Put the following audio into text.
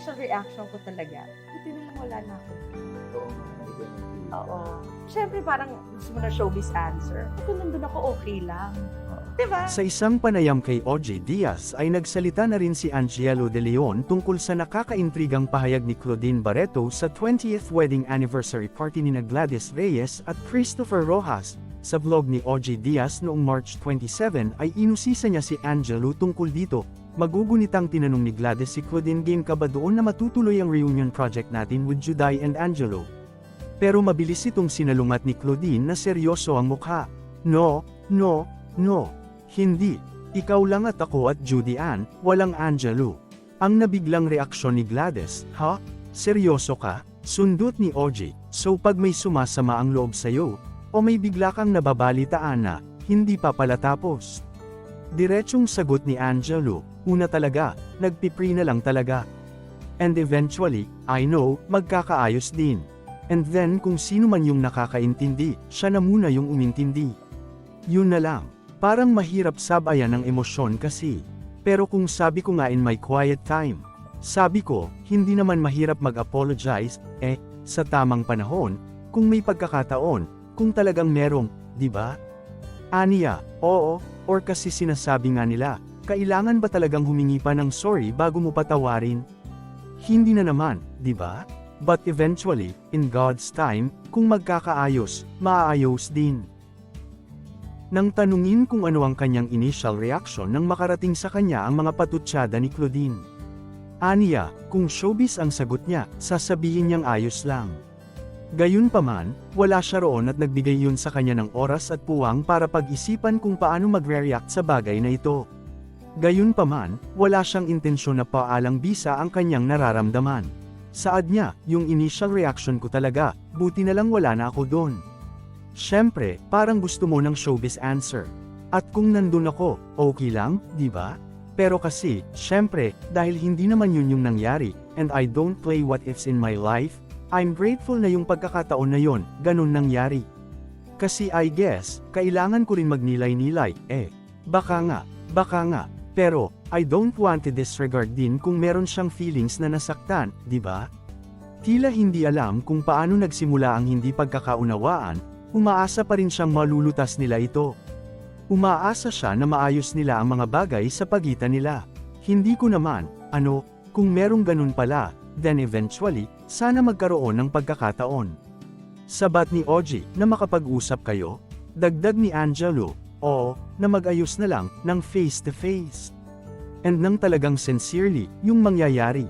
initial reaction ko talaga, buti na lang wala na ako. Oo. Siyempre, parang gusto mo na showbiz answer. Kung nandun ako, okay lang. Diba? Sa isang panayam kay OJ Diaz ay nagsalita na rin si Angelo De Leon tungkol sa nakakaintrigang pahayag ni Claudine Barreto sa 20th wedding anniversary party ni Gladys Reyes at Christopher Rojas. Sa vlog ni OJ Diaz noong March 27 ay inusisa niya si Angelo tungkol dito. Magugunitang tinanong ni Gladys si Claudine game ka ba doon na matutuloy ang reunion project natin with Juday and Angelo. Pero mabilis itong sinalungat ni Claudine na seryoso ang mukha. No, no, no. Hindi. Ikaw lang at ako at Judy Ann, walang Angelo. Ang nabiglang reaksyon ni Gladys, ha? Seryoso ka? Sundot ni OJ, so pag may sumasama ang loob sa'yo, o may bigla kang nababalitaan na, hindi pa pala tapos. Diretsong sagot ni Angelo, una talaga, nagpipri na lang talaga. And eventually, I know, magkakaayos din. And then kung sino man yung nakakaintindi, siya na muna yung umintindi. Yun na lang. Parang mahirap sabayan ng emosyon kasi. Pero kung sabi ko nga in my quiet time, sabi ko, hindi naman mahirap mag-apologize, eh, sa tamang panahon, kung may pagkakataon, kung talagang merong, di ba? Aniya, oo, or kasi sinasabi nga nila, kailangan ba talagang humingi pa ng sorry bago mo patawarin? Hindi na naman, di ba? But eventually, in God's time, kung magkakaayos, maaayos din. Nang tanungin kung ano ang kanyang initial reaction nang makarating sa kanya ang mga patutsada ni Claudine. Aniya, kung showbiz ang sagot niya, sasabihin niyang ayos lang. Gayunpaman, wala siya roon at nagbigay yun sa kanya ng oras at puwang para pag-isipan kung paano magre-react sa bagay na ito. Gayunpaman, wala siyang intensyon na paalang bisa ang kanyang nararamdaman. Saad niya, yung initial reaction ko talaga, buti na lang wala na ako doon. Siyempre, parang gusto mo ng showbiz answer. At kung nandun ako, okay lang, di ba? Pero kasi, siyempre, dahil hindi naman yun yung nangyari, and I don't play what ifs in my life, I'm grateful na yung pagkakataon na yon, ganun nangyari. Kasi I guess, kailangan ko rin magnilay-nilay, eh. Baka nga, baka nga, pero, I don't want to disregard din kung meron siyang feelings na nasaktan, di ba? Tila hindi alam kung paano nagsimula ang hindi pagkakaunawaan, umaasa pa rin siyang malulutas nila ito. Umaasa siya na maayos nila ang mga bagay sa pagitan nila. Hindi ko naman, ano, kung merong ganun pala, then eventually, sana magkaroon ng pagkakataon. Sabat ni Oji na makapag-usap kayo, dagdag ni Angelo, o, na mag-ayos na lang ng face-to-face. And nang talagang sincerely, yung mangyayari,